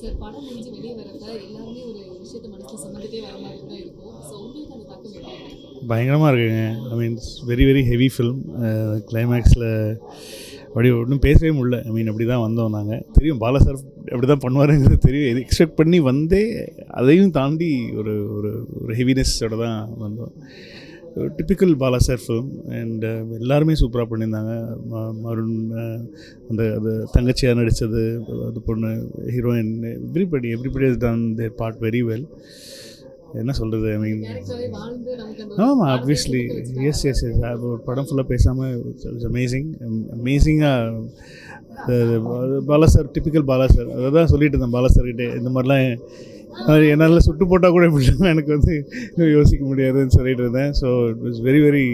Sir படம் முடிஞ்சு வெளியே வரப்ப எல்லாருமே ஒரு விஷயத்தை மனசில் சுமந்துட்டே வர மாதிரி தான் இருக்கும். ஸோ உங்களுக்கு அந்த தாக்கம் பயங்கரமாக இருக்குங்க. I mean very very heavy film கிளைமேக்ஸில் அப்படி ஒன்றும் பேசவே முடியல. ஐ மீன் அப்படி தான் வந்தோம் நாங்கள் தெரியும் பாலா சார் அப்படி தான் பண்ணுவாருங்கிறது தெரியும். எக்ஸ்பெக்ட் பண்ணி வந்தே அதையும் தாண்டி ஒரு ஒரு ஒரு ஹெவினஸோட தான் வந்தோம். Typical Bala sir film and எல்லாருமே சூப்பராக பண்ணியிருந்தாங்க. ம- மருண் அந்த அது தங்கச்சியாக நடித்தது அது பொண்ணு heroine everybody everybody is done their part very well என்ன சொல்கிறது ஐ மீன் ஆமாம் ஆப்வியஸ்லி எஸ் எஸ் எஸ் அது ஒரு படம் ஃபுல்லாக பேசாமல் it's amazing அமேசிங்காக Bala sir typical Bala sir அதை தான் சொல்லிட்டு இருந்தேன் பாலா சார் கிட்டே. இந்த மாதிரிலாம் அது என்னால் சுட்டு போட்டால் கூட இப்படிலாம் எனக்கு வந்து யோசிக்க முடியாதுன்னு சொல்லிட்டு இருந்தேன். So it was very very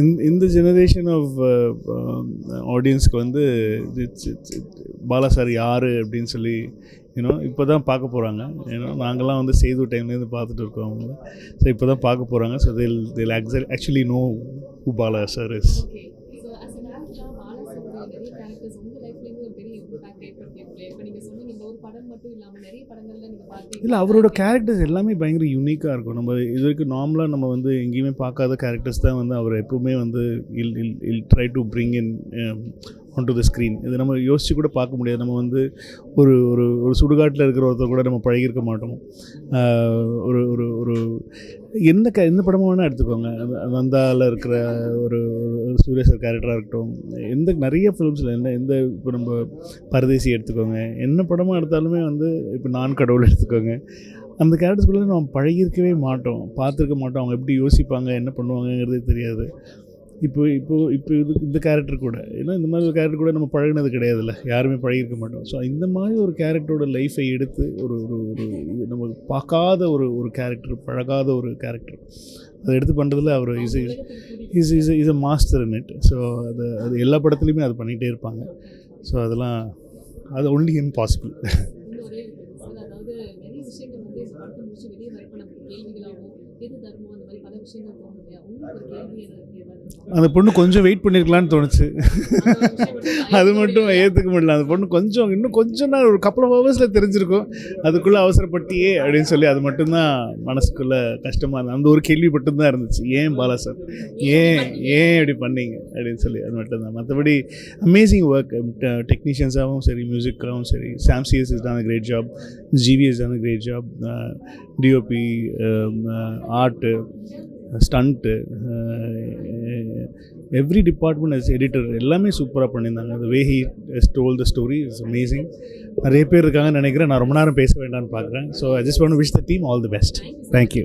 இந்த இந்த ஜெனரேஷன் ஆஃப் ஆடியன்ஸ்க்கு வந்து இட்ஸ் இட்ஸ் பாலா சார் யார் அப்படின்னு சொல்லி யூனோ இப்போ தான் பார்க்க போகிறாங்க ஏன்னா நாங்கள்லாம் வந்து செய்து டைம்லேருந்து பார்த்துட்டு இருக்கோம் அவங்கள. ஸோ இப்போ தான் பார்க்க போகிறாங்க ஸோ தில் தில் actually no who Bala sir is okay so as an ஆக்டரா Bala sir நிறைய கேரக்டர்ஸ் உங்க லைஃப்லேயுமே ஒரு பெரிய இம்பாக்ட் ஏற்படுத்தியிருக்கேன் இப்போ நீங்கள் சொன்னீங்க இந்த ஒரு படம் மட்டும் இல்லாமல் நிறைய படங்கள்ல நீங்கள் பார்த்தீங்க இல்லை அவரோட கேரக்டர்ஸ் எல்லாமே பயங்கர யூனிக்காக இருக்கும். நம்ம இது வரைக்கும் நார்மலாக நம்ம வந்து எங்கேயுமே பார்க்காத கேரக்டர்ஸ் தான் வந்து அவர் எப்பவுமே வந்து he'll he'll he'll try to bring in one to the screen இது நம்ம யோசித்து கூட பார்க்க முடியாது. நம்ம வந்து ஒரு ஒரு ஒரு சுடுகாட்டில் இருக்கிற ஒருத்தர் கூட நம்ம பழகியிருக்க மாட்டோம். ஒரு ஒரு ஒரு எந்த க எந்த படமும் வேணால் எடுத்துக்கோங்க. நந்தாவில் இருக்கிற ஒரு சூரிய சார் கேரக்டராக இருக்கட்டும். எந்த நிறைய ஃபிலிம்ஸில் என்ன எந்த இப்போ நம்ம பரதேசி எடுத்துக்கோங்க. என்ன படமாக எடுத்தாலுமே வந்து இப்போ நான் கடவுள் எடுத்துக்கோங்க. அந்த கேரக்டர்ஸ்குள்ளே நம்ம பழகியிருக்கவே மாட்டோம். பார்த்துருக்க மாட்டோம். அவங்க எப்படி யோசிப்பாங்க என்ன பண்ணுவாங்கங்கிறதே தெரியாது. இப்போ இப்போ இப்போ இது இந்த கேரக்டர் கூட. ஏன்னா இந்த மாதிரி ஒரு கேரக்டர் கூட நம்ம பழகினது கிடையாதுல்ல. யாருமே பழகிருக்க மாட்டோம். ஸோ இந்த மாதிரி ஒரு கேரக்டரோட லைஃப்பை எடுத்து ஒரு ஒரு ஒரு நம்ம பார்க்காத ஒரு ஒரு கேரக்டர் பழகாத ஒரு கேரக்டர் அதை எடுத்து பண்ணுறதுல அவர் is is is is a master in it so அது அது எல்லா படத்துலையுமே அது பண்ணிகிட்டே இருப்பாங்க. ஸோ அதெல்லாம் அது ஒன்லி இம்பாசிபிள் பாசிபிள் அதாவது நிறைய விஷயங்கள் வந்து வெளியே நமக்கு கேள்விகளாகவும் அந்த பொண்ணு கொஞ்சம் வெயிட் பண்ணியிருக்கலான்னு தோணுச்சு. அது மட்டும் ஏற்றுக்க முடியல. அந்த பொண்ணு கொஞ்சம் இன்னும் கொஞ்சம் நாள் ஒரு கப்பல் ஆஃப் ஹவர்ஸில் தெரிஞ்சிருக்கும். அதுக்குள்ளே அவசரப்பட்டியே அப்படின்னு சொல்லி அது மட்டும்தான் மனசுக்குள்ளே கஷ்டமாக இருந்தது. அந்த ஒரு கேள்வி மட்டும்தான் இருந்துச்சு. ஏன் பாலா சார்? ஏன் ஏன் இப்படி பண்ணீங்க? அப்படின்னு சொல்லி அது மட்டும்தான். மற்றபடி அமேசிங் ஒர்க் டெக்னீஷியன்ஸாகவும் சரி மியூசிக்காகவும் சரி. Sam CS is a great job GVS a great job DOP art stunt every department as editor எல்லாமே சூப்பராக பண்ணியிருந்தாங்க. அந்த way he told the story is amazing நிறைய பேர் இருக்காங்கன்னு நினைக்கிறேன். நான் ரொம்ப நேரம் பேச வேண்டாம்னு பார்க்குறேன். So I just want wish the team all the best thank you